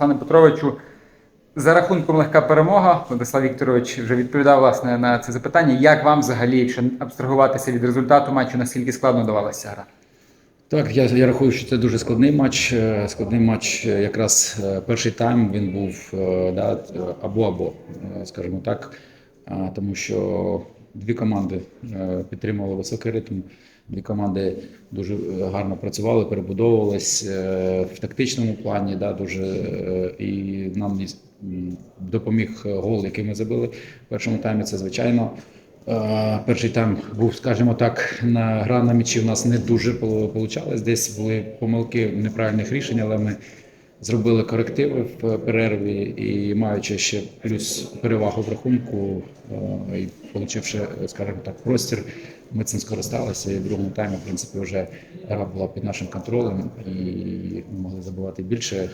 Руслане Петровичу. За рахунком легка перемога. Владислав Вікторович вже відповідав власне на це запитання. Як вам взагалі, якщо абстрагуватися від результату матчу, наскільки складно давалася гра? Так, я, я рахую, що це дуже складний матч. Е, Складний матч, е, якраз е, перший тайм він був да, або-або, скажімо так, тому що дві команди е, підтримували високий ритм. Дві команди дуже е, гарно працювали, перебудовувались е, в тактичному плані. Да, дуже, і нам допоміг гол, який ми забили в першому таймі. Це звичайно. Перший тайм був, скажімо так, на гра на м'ячі у нас не дуже вийшло. Десь були помилки неправильних рішень, але ми зробили корективи в перерві і маючи ще плюс перевагу в рахунку, е, і отримавши, скажімо так, простір, ми цим скористалися. І в другому таймі, в принципі, вже гра була під нашим контролем і ми могли забивати більше. Е,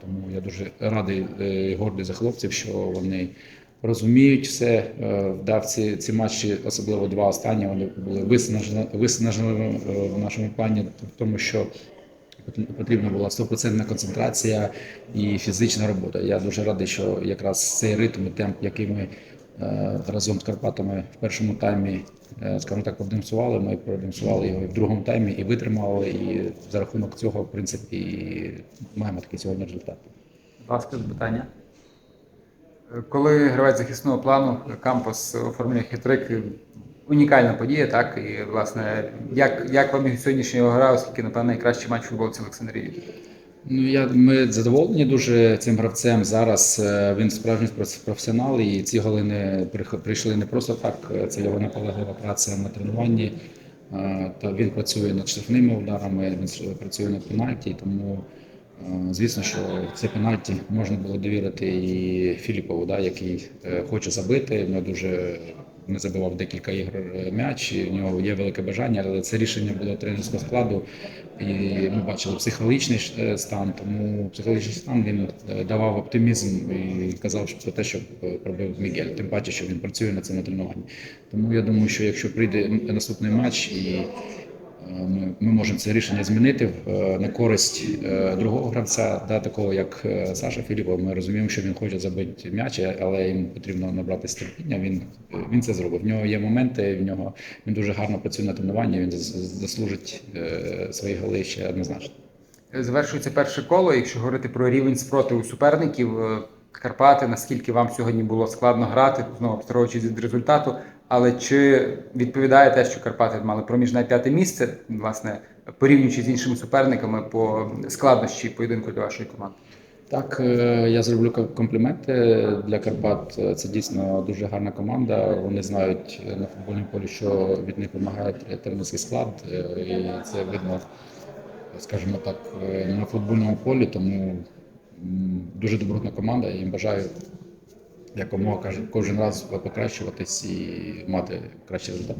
Тому я дуже радий е, і гордий за хлопців, що вони розуміють все. Е, ці, ці матчі, особливо два останні, вони були виснажені, виснажені е, в нашому плані, в тому, що потрібна була стопроцентна концентрація і фізична робота. Я дуже радий, що якраз цей ритм і темп, який ми е, разом з Карпатами в першому таймі, е, скажімо так, продемонстрували, ми продемонстрували його і в другому таймі і витримали. І за рахунок цього, в принципі, і маємо такий сьогодні результат. Будь ласка, запитання. Коли гравець захисного плану Кампос оформлює хитрик, унікальна подія, так? І, власне, як, як вам його гра, оскільки, напевно, найкращий матч футболці Олександрії? Ну я ми задоволені дуже цим гравцем. Зараз е, він справжній проф- професіонал, і ці голи не прих- прийшли не просто так. Це його наполеглива праця на тренуванні. Е, Та він працює над штрафними ударами, він працює над пенальті. Тому е, звісно, що це пенальті можна було довірити і Філіпову, да, який хоче забити. Нього дуже не забивав декілька ігор е, м'яч. і В нього є велике бажання, але це рішення було тренерського складу. І ми бачили психологічний е, стан. Тому психологічний стан він е, давав оптимізм і казав що це те, що пробив Мігель. Тим паче, що він працює на цьому тренуванні. Тому я думаю, що якщо прийде наступний матч і ми, можемо це рішення змінити е, на користь е, другого гравця, да, такого як е, Саша Філіпов. Ми розуміємо, що він хоче забити м'яч, але йому потрібно набрати терпіння. Він, він це зробив. В нього є моменти, в нього він дуже гарно працює на тренуванні. Він заслужить свої голи ще однозначно. Завершується перше коло. Якщо говорити про рівень спротиву суперників, Карпати, наскільки вам сьогодні було складно грати, знову абстрагуючись від результату, але чи відповідає те, що Карпати мали проміжне п'яте місце, власне, порівнюючи з іншими суперниками по складнощі поєдинку для вашої команди? Так, е, я зроблю компліменти для Карпат. Е, Це дійсно дуже гарна команда. Вони знають е, на футбольному полі, що від них вимагає тренерський склад, е, і це видно, скажімо так, е, на футбольному полі. Тому дуже добротна команда. Я їм бажаю якомога кожен раз покращуватись і мати кращий результат.